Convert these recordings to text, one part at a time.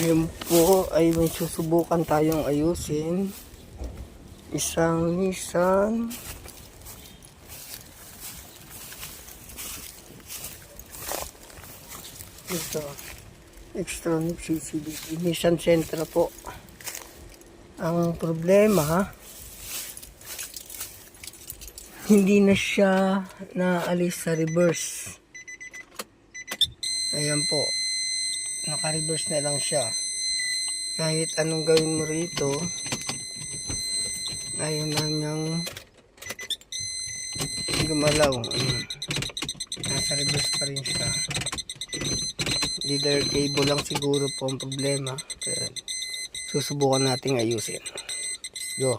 Ngayon po ay may susubukan tayong ayusin. Isang Nissan. Ito. Extronic CCTV. Nissan Sentra po. Ang problema, hindi na siya naalis sa reverse. Ayan po. Naka-reverse na lang siya. Kahit anong gawin mo rito, ayaw na niyang gumalaw. Nasa reverse pa rin siya. Leader cable lang siguro po ang problema. Susubukan nating ayusin. Let's go.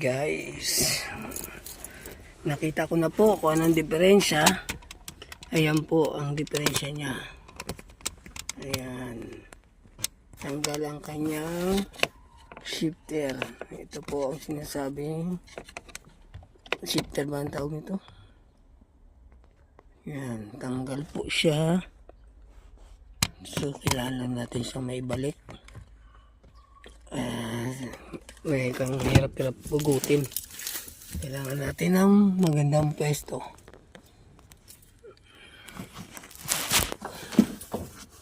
Guys, nakita ko na po kung anong diferensya. Ayan po ang diferensya niya. Ayan. Tanggal ang kanyang shifter. Ito po ang sinasabing shifter ba ang tawag nito? Yan, tanggal po siya. So, kailangan natin siya may balik. May kang hirap-hirap bugutin. Kailangan natin ng magandang pwesto.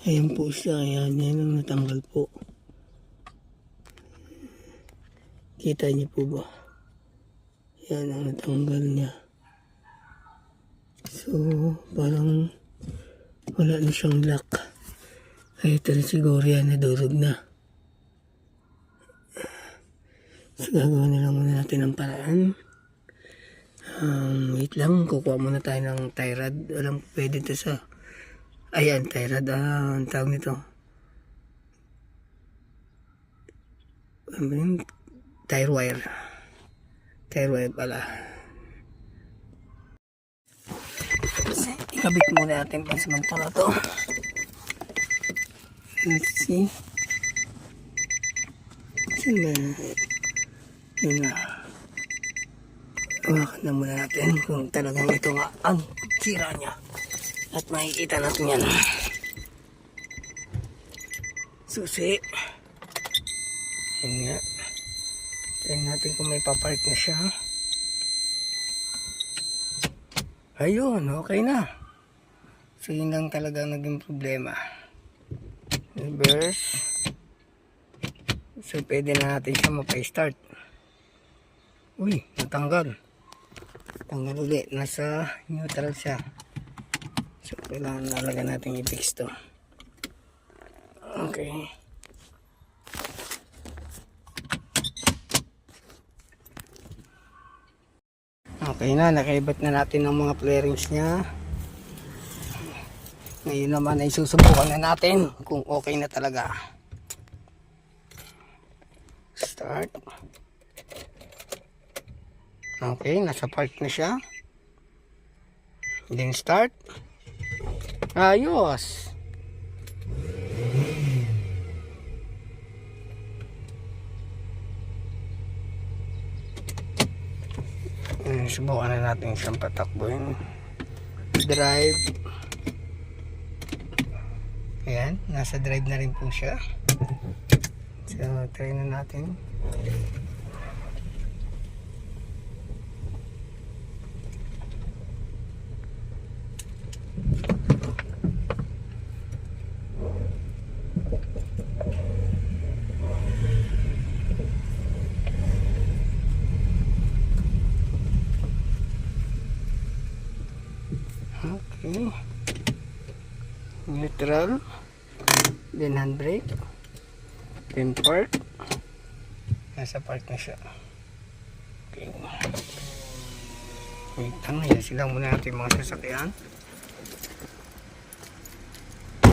Ayan po siya. Ayan, yan ang natanggal po. Kita niyo po ba? Yan ang natanggal niya. So, parang wala na siyang lock. Ay, ito na siguro yan, nadurog na. So, gagawin na lang muna natin ang paraan. Um, wait lang, kukuha muna tayo ng tie rod. Walang pwede ito sa... Ayan, tie rod. Ah, ang tawag nito. Ano ba yun? Tire wire. Tire wire pala. Ikabit muna natin pang samantala to. Let's see. Saan ba? Yun na. Hawakan na muna natin kung talagang ito nga ang sira niya. At makikita natin yan. Susi. Yan nga. Tingnan natin kung may papark na siya. Ayun, okay na. So yun lang talaga naging problema. Reverse. So pwede na natin siya mapa-start. Uy, natanggal. Tanggal ulit. Nasa neutral siya. So kailangan nalaga natin i-fix to. Okay. Okay na, nakaibat na natin ang mga flarings niya. Ngayon naman ay susubukan na natin kung okay na talaga. Start. Okay, nasa park na siya. Then start. Ayos. Hmm, subukan na natin siyang patakbuhin. Drive. Ayan, nasa drive na rin po siya. So, try na natin. Okay. Neutral. Then handbrake. Then park. Nasa park na siya. Okay. Wait lang, yan sila muna natin mga sasakyan.